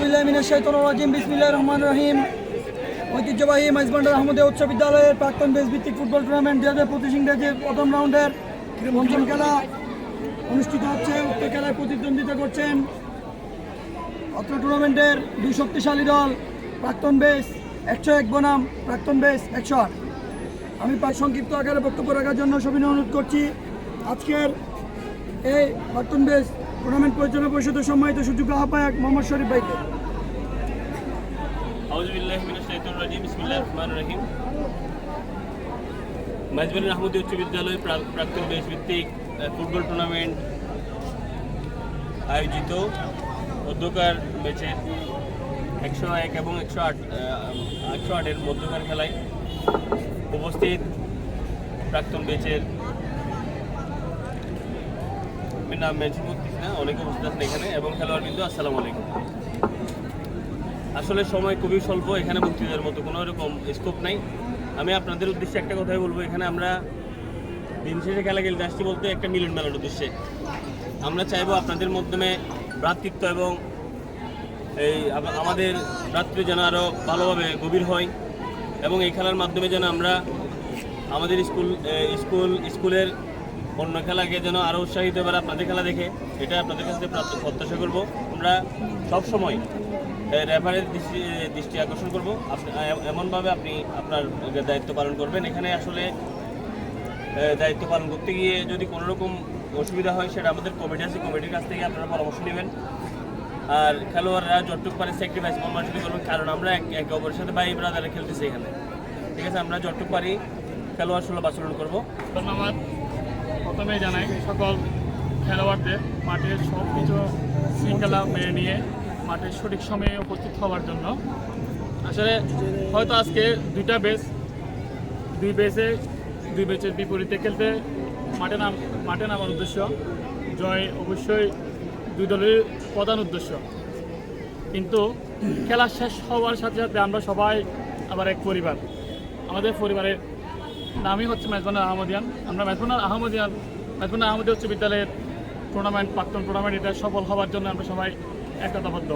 বিল্লাহ মিনাশ শাইতানির রাজিম, বিসমিল্লাহির রহমানির রহিম। ঐতিহ্যবাহী মাইজবান্ডার আহমদে উচ্চ বিদ্যালয়ের প্রাক্তন বেস ভিত্তিক ফুটবল টুর্নামেন্ট দুই হাজার পঁচিশ ইংরেজির প্রথম রাউন্ডের পঞ্চম খেলা অনুষ্ঠিত হচ্ছে। উক্ত খেলায় প্রতিদ্বন্দ্বিতা করছেন অত্র টুর্নামেন্টের দুই শক্তিশালী দল, প্রাক্তন বেস একশো এক বনাম, প্রাক্তন বেস একশো আট। আমি সংক্ষিপ্ত আকারে বক্তব্য রাখার জন্য সবিনয় অনুরোধ করছি। আজকের এই প্রাক্তন বেস টুর্নামেন্ট পরিচালনা পরিষদের সম্মানিত সুযোগ আহ্বায়ক মোহাম্মদ শরীফ ভাইকে। মাইজবানি আহমদী উচ্চ বিদ্যালয় প্রাক্তন দেশ ভিত্তিক ফুটবল টুর্নামেন্ট আয়োজিত মধ্যকার ম্যাচের একশো এক এবং একশো আট একশো আটের মধ্যকার খেলায় উপস্থিত প্রাক্তন বেচের মেনশন করতেছি না, অনেকে উপস্থিত আছেন এখানে। এবং খেলোয়াড় বিন্দু, আসসালামু আলাইকুম। আসলে সময় খুবই স্বল্প, এখানে বক্তৃতার মতো কোনো রকম স্কোপ নাই। আমি আপনাদের উদ্দেশ্যে একটা কথাই বলব, এখানে আমরা দিন শেষে খেলা খেলতে আসছি বলতে একটা মিলন মেলার উদ্দেশ্যে। আমরা চাইব আপনাদের মাধ্যমে ভ্রাতৃত্ব এবং এই আমাদের ভ্রাতৃ যেন আরও ভালোভাবে গভীর হয় এবং এই খেলার মাধ্যমে যেন আমরা আমাদের স্কুল স্কুল, স্কুলের অন্য খেলাকে যেন আরও উৎসাহিত এবার আপনাদের খেলা দেখে, এটা আপনাদের কাছে প্রত্যাশা করব। আমরা সব সময় রেফারের দৃষ্টি দৃষ্টি আকর্ষণ করব। এমনভাবে আপনি আপনার দায়িত্ব পালন করবেন। এখানে আসলে দায়িত্ব পালন করতে গিয়ে যদি কোনো রকম অসুবিধা হয়, সেটা আমাদের কমিটি আছে। কমিটির কাছ থেকে আপনারা পরামর্শ নেবেন। আর খেলোয়াড়রা যতটুকু পারে স্যাক্রিফাইস কর্মসূচি করবেন, কারণ আমরা এক অপরের সাথে ভাই ব্রাদারে খেলতেছি এখানে। ঠিক আছে, আমরা যতটুকু পারি খেলোয়াড় সুলভ আচরণ করব। ধন্যবাদ। প্রথমেই জানাই সকল খেলোয়াড়দের মাঠের সব কিছু শৃঙ্খলা মেনে নিয়ে মাঠের সঠিক সময়ে উপস্থিত হওয়ার জন্য। আসলে হয়তো আজকে দুইটা বেস দুই বেসে দুই বেচের বিপরীতে খেলতে মাঠে নাম, মাঠে নামার উদ্দেশ্য, জয় অবশ্যই দুই দলের প্রধান উদ্দেশ্য। কিন্তু খেলা শেষ হওয়ার সাথে সাথে আমরা সবাই আবার এক পরিবার। আমাদের পরিবারের নামই হচ্ছে মেজবানা আহমদিয়ান। আমরা মেজবানা আহমদিয়ান মেজবানা আহমদিয়া উচ্চ বিদ্যালয়ের টুর্নামেন্ট প্রাক্তন টুর্নামেন্ট এটা সফল হওয়ার জন্য আমরা সবাই একতাবদ্ধ।